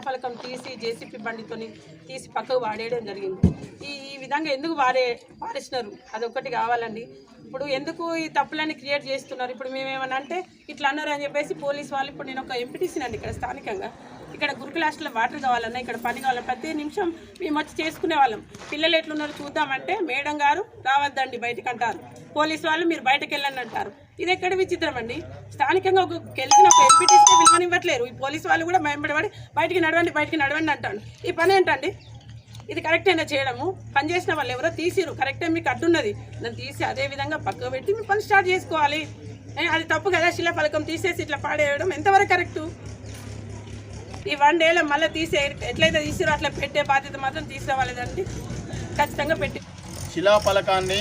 శిలాఫలకం తీసి జేసీపీ బండితోని తీసి పక్కకు వాడేయడం జరిగింది. ఈ ఈ విధంగా ఎందుకు వారే వారేసినారు అదొకటి కావాలండి. ఇప్పుడు ఎందుకు ఈ తప్పులన్నీ క్రియేట్ చేస్తున్నారు? ఇప్పుడు మేమేమన్నా అంటే ఇట్లా అన్నారు అని చెప్పేసి పోలీస్ వాళ్ళు ఇప్పుడు నేను ఒక ఎంపీటీసీనండి ఇక్కడ స్థానికంగా. ఇక్కడ గురుకుల హాస్టల్లో వాటర్ కావాలన్నా ఇక్కడ పని కావాలన్నా ప్రతి నిమిషం మేము వచ్చి చేసుకునే వాళ్ళం. పిల్లలు ఎట్లున్నారో చూద్దామంటే మేడం గారు రావద్దండి బయటకు అంటారు పోలీస్ వాళ్ళు మీరు బయటకు వెళ్ళండి అంటారు. ఇది ఎక్కడ విచిత్రం అండి? స్థానికంగా ఒక గెలిచిన ఒక ఎంపీటీసీ విలువనివ్వట్లేరు ఈ పోలీస్ వాళ్ళు కూడా భయపడబడి బయటికి నడవండి బయటికి నడవండి అంటాను ఈ పని ఏంటండి? ఇది కరెక్టేనా చేయడము. పని చేసిన వాళ్ళు ఎవరో తీసిరు కరెక్టే మీకు అడ్డున్నది. దాన్ని తీసి అదే విధంగా పక్కకు పెట్టి మీ పని స్టార్ట్ చేసుకోవాలి. అది తప్పు కదా. శిలా పలకం తీసేసి ఇట్లా పాడేయడం. ఎంతవరకు కరెక్టు ఈ వన్ డేలో మళ్ళీ తీసే ఎట్లయితే తీసిరో అట్లా పెట్టే బాధ్యత మాత్రం తీసుకురావాలేదండి ఖచ్చితంగా పెట్టి శిలాఫలకాన్ని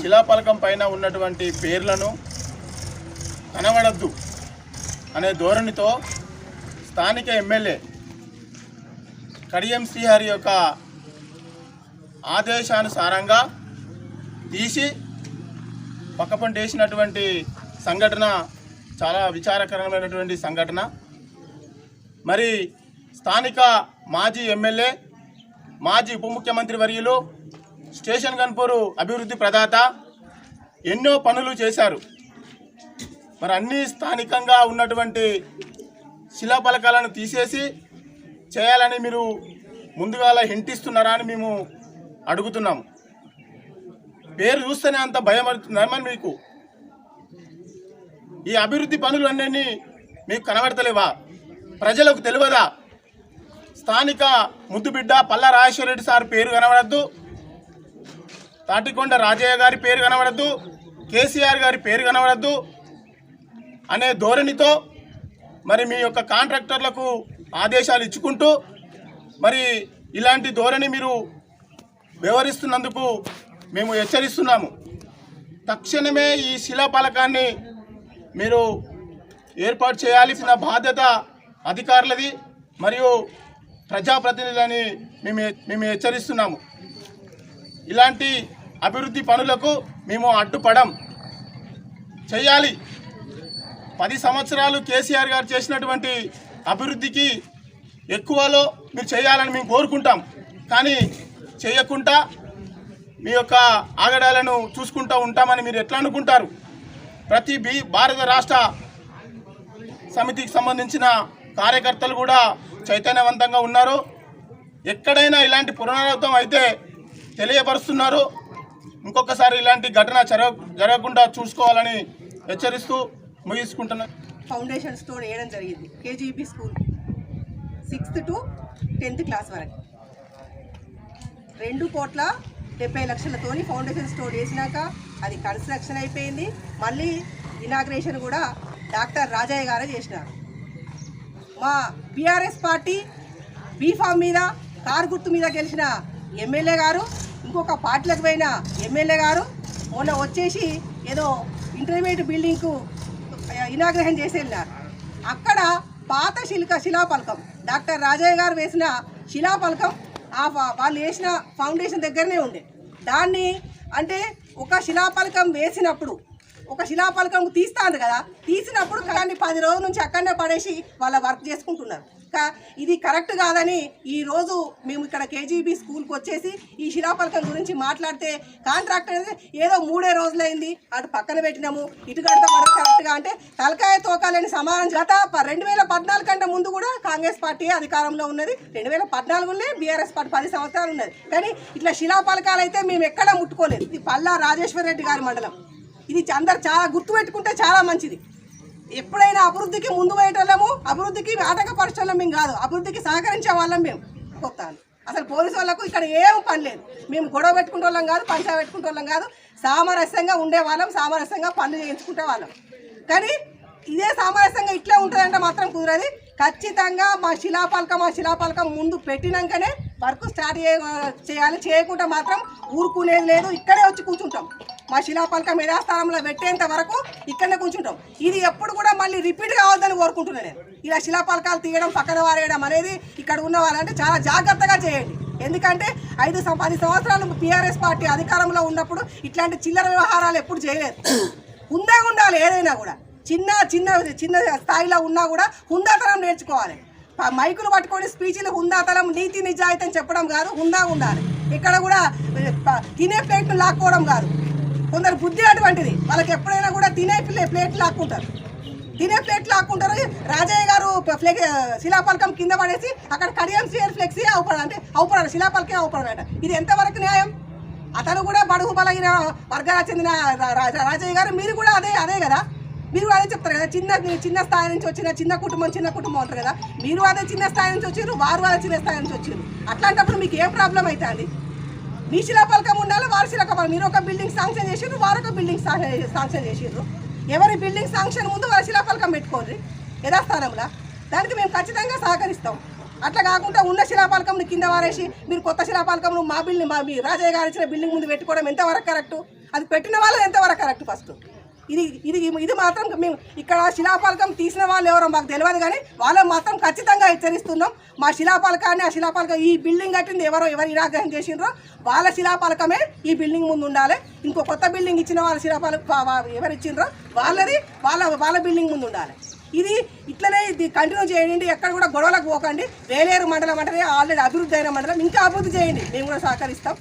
శిలాఫలకం పైన ఉన్నటువంటి పేర్లను కనబడద్దు అనే ధోరణితో స్థానిక ఎమ్మెల్యే కడియం శ్రీహరి యొక్క ఆదేశానుసారంగా తీసి పక్కపంట వేసినటువంటి సంఘటన చాలా విచారకరమైనటువంటి సంఘటన. మరి స్థానిక మాజీ ఎమ్మెల్యే మాజీ ఉప ముఖ్యమంత్రి వర్యులు స్టేషన్ గన్పూరు అభివృద్ధి ప్రదాత ఎన్నో పనులు చేశారు. మరి అన్ని స్థానికంగా ఉన్నటువంటి శిలాఫలకాలను తీసేసి చేయాలని మీరు ముందుగాల హింటిస్తున్నారా అని మేము అడుగుతున్నాము పేరు చూస్తేనే అంత భయం పడుతుందని మీకు? ఈ అభివృద్ధి పనులు అన్నీ మీకు కనబడతలేవా? ప్రజలకు తెలియదా? స్థానిక ముద్దుబిడ్డ పల్లా రాజేశ్వరరెడ్డి సార్ పేరు కనబడద్దు. తాటికొండ రాజయ్య గారి పేరు కనబడద్దు. కేసీఆర్ గారి పేరు కనబడద్దు. అనే ధోరణితో మరి మీ యొక్క కాంట్రాక్టర్లకు ఆదేశాలు ఇచ్చుకుంటూ మరి ఇలాంటి ధోరణి మీరు వ్యవహరిస్తున్నందుకు మేము హెచ్చరిస్తున్నాము. తక్షణమే ఈ శిలాఫలకాన్ని మీరు ఏర్పాటు చేయాల్సిన బాధ్యత అధికారులది మరియు ప్రజాప్రతినిధులని మేము మేము హెచ్చరిస్తున్నాము. ఇలాంటి అభివృద్ధి పనులకు మేము అడ్డుపడం చేయాలి. పది సంవత్సరాలు కేసీఆర్ గారు చేసినటువంటి అభివృద్ధికి ఎక్కువలో మీరు చేయాలని మేము కోరుకుంటాం. కానీ చేయకుండా మీ యొక్క ఆగడాలను చూసుకుంటూ ఉంటామని మీరు ఎట్లా అనుకుంటారు? ప్రతి భారత రాష్ట్ర సమితికి సంబంధించిన కార్యకర్తలు కూడా చైతన్యవంతంగా ఉన్నారు. ఎక్కడైనా ఇలాంటి పునరావృతం అయితే తెలియపరుస్తున్నారు. ఇంకొకసారి ఇలాంటి ఘటన జరగ జరగకుండా చూసుకోవాలని హెచ్చరిస్తూ ముగించుకుంటున్నాను ఫౌండేషన్ స్టోర్ వేయడం జరిగింది. KGB school. Sixth to tenth class వరకు. రెండు కోట్ల డెబ్బై లక్షలతోని ఫౌండేషన్ స్టోర్ వేసినాక అది కన్స్ట్రక్షన్ అయిపోయింది. మళ్ళీ ఇనాగ్రేషన్ కూడా డాక్టర్ రాజయ్య గారే చేసినారు. మా బీఆర్ఎస్ పార్టీ బీఫామ్ మీద కారు గుర్తు మీద గెలిచిన ఎమ్మెల్యే గారు ఇంకొక పార్టీలకు పోయిన ఎమ్మెల్యే గారు మొన్న వచ్చేసి ఏదో ఇంటర్మీడియట్ బిల్డింగ్కు ఇనాగ్రేషన్ చేసి వెళ్ళినారు. అక్కడ పాత శిల్క శిలాపలకం డాక్టర్ రాజయ్య గారు వేసిన శిలాపలకం ఆ వాళ్ళు వేసిన ఫౌండేషన్ దగ్గరనే ఉండే. దాన్ని అంటే ఒక శిలాపలకం వేసినప్పుడు ఒక శిలాపలకం తీస్తాను కదా తీసినప్పుడు కానీ పది రోజుల నుంచి అక్కడనే పడేసి వాళ్ళ వర్క్ చేసుకుంటున్నారు. ఇది కరెక్ట్ కాదని ఈ రోజు మేము ఇక్కడ కేజీబీ స్కూల్కి వచ్చేసి ఈ శిలాపలకం గురించి మాట్లాడితే కాంట్రాక్టర్ ఏదో మూడే రోజులైంది అటు పక్కన పెట్టినాము ఇటు కడతాం కరెక్ట్గా అంటే తలకాయ తోకాలని సమానం. గత ప- రెండు వేల పద్నాలుగు కంటే ముందు కూడా కాంగ్రెస్ పార్టీ అధికారంలో ఉన్నది. రెండు వేల పద్నాలుగులోనే బీఆర్ఎస్ పార్టీ పది సంవత్సరాలు ఉన్నది. కానీ ఇట్లా శిలాపలకాలు అయితే మేము ఎక్కడా ముట్టుకోలేదు. ఇది పల్లా రాజేశ్వర రెడ్డి గారి మండలం. ఇది అందరు చాలా గుర్తుపెట్టుకుంటే చాలా మంచిది. ఎప్పుడైనా అభివృద్ధికి ముందు పోయేటోళ్ళము అభివృద్ధికి ఆటంకపరచడం మేము కాదు. అభివృద్ధికి సహకరించే వాళ్ళం మేము. కొత్తాను అసలు పోలీసు వాళ్ళకు ఇక్కడ ఏం పని లేదు. మేము గొడవ పెట్టుకుంటే వాళ్ళం కాదు పంచా పెట్టుకుంటే వాళ్ళం కాదు. సామరస్యంగా ఉండే వాళ్ళం సామరస్యంగా పనులు చేయించుకుంటే వాళ్ళం. కానీ ఇదే సామరస్యంగా ఇట్లా ఉంటుందంటే మాత్రం కుదరది. ఖచ్చితంగా మా శిలాపలకం మా శిలాపాలకం ముందు పెట్టినాకనే వర్క్ స్టార్ట్ చేయాలి. చేయకుండా మాత్రం ఊరుకునేది లేదు. ఇక్కడే వచ్చి కూర్చుంటాం. మా శిలాపలకం మేధాస్థానంలో పెట్టేంత వరకు ఇక్కడనే కూర్చుంటాం. ఇది ఎప్పుడు కూడా మళ్ళీ రిపీట్ కావద్దని కోరుకుంటున్నాను నేను. ఇలా శిలాపలకాలు తీయడం పక్కన వారేయడం అనేది ఇక్కడ ఉన్న వాళ్ళంటే చాలా జాగ్రత్తగా చేయండి. ఎందుకంటే ఐదు పది సంవత్సరాలు టీఆర్ఎస్ పార్టీ అధికారంలో ఉన్నప్పుడు ఇట్లాంటి చిల్లర వ్యవహారాలు ఎప్పుడు చేయలేదు. హుందాగా ఉండాలి ఏదైనా కూడా. చిన్న చిన్న చిన్న స్థాయిలో ఉన్నా కూడా హుందాతనం నేర్చుకోవాలి. మైకులు పట్టుకొని స్పీచ్లు హుందాతనం నీతి నిజాయితీ అని చెప్పడం కాదు హుందా ఉండాలి. ఇక్కడ కూడా తినే ప్లేట్ను లాక్కోవడం కాదు. కొందరు బుద్ధి అటువంటిది. వాళ్ళకి ఎప్పుడైనా కూడా తినే ప్లే ప్లేట్లు లాక్కుంటారు. తినే ప్లేట్ లాక్కుంటారు. రాజయ్య గారు ఫ్లెక్ శిలాపలకం కింద పడేసి అక్కడ కడియం సియర్ ఫ్లెక్సీ అవుపడాలి అంటే అవుపడాలి శిలాపలకే అవుపడాలట ఇది ఎంతవరకు న్యాయం? అతను కూడా బడుగు బలగిన వర్గాలకు చెందిన రాజయ్య గారు మీరు కూడా అదే అదే కదా? మీరు అదే చెప్తారు కదా? చిన్న చిన్న స్థాయి నుంచి వచ్చిన చిన్న కుటుంబం చిన్న కుటుంబం అంటారు కదా? మీరు అదే చిన్న స్థాయి నుంచి వచ్చారు వారు అదే చిన్న స్థాయి నుంచి వచ్చారు అట్లాంటప్పుడు మీకు ఏం ప్రాబ్లం అవుతుంది? బీసీల పలకం ఉండాలి వారి శిలాపలకం మీరు ఒక బిల్డింగ్ శాంక్షన్ చేసిర్రు వారు ఒక బిల్డింగ్ శాంక్షన్ చేసిర్రు. ఎవరి బిల్డింగ్ శాంక్షన్ ముందు వారి పలకం పెట్టుకోండి. యథాస్థానంలో దానికి మేము ఖచ్చితంగా సహకరిస్తాం. అట్లా కాకుండా ఉన్న శిలాపలకంని కింద వారేసి మీరు కొత్త శిలాపాలకంను మా బిల్డింగ్ మా మీ రాజయ్య గారు ఇచ్చిన బిల్డింగ్ ముందు పెట్టుకోవడం ఎంతవరకు కరెక్ట్ అది పెట్టిన వాళ్ళు ఎంతవరకు కరెక్ట్ ఫస్ట్ ఇది ఇది ఇది మాత్రం మేము ఇక్కడ శిలాపలకం తీసిన వాళ్ళు ఎవరో మాకు తెలియదు కానీ వాళ్ళని మాత్రం ఖచ్చితంగా హెచ్చరిస్తున్నాం. మా శిలాపలకాన్ని ఆ శిలాపలకం ఈ బిల్డింగ్ కట్టింది ఎవరో ఎవరు నిరాగ్రహం చేసిండ్రో వాళ్ళ శిలాపలకమే ఈ బిల్డింగ్ ముందు ఉండాలి. ఇంకో కొత్త బిల్డింగ్ ఇచ్చిన వాళ్ళ శిలాపాల ఎవరు ఇచ్చినారో వాళ్ళది వాళ్ళ వాళ్ళ బిల్డింగ్ ముందు ఉండాలి. ఇది ఇట్లనే ఇది కంటిన్యూ చేయండి. ఎక్కడ కూడా గొడవలకు పోకండి. వేలేరు మండలం అంటే ఆల్రెడీ అభివృద్ధి అయిన మండలం. ఇంకా అభివృద్ధి చేయండి. మేము కూడా సహకరిస్తాం.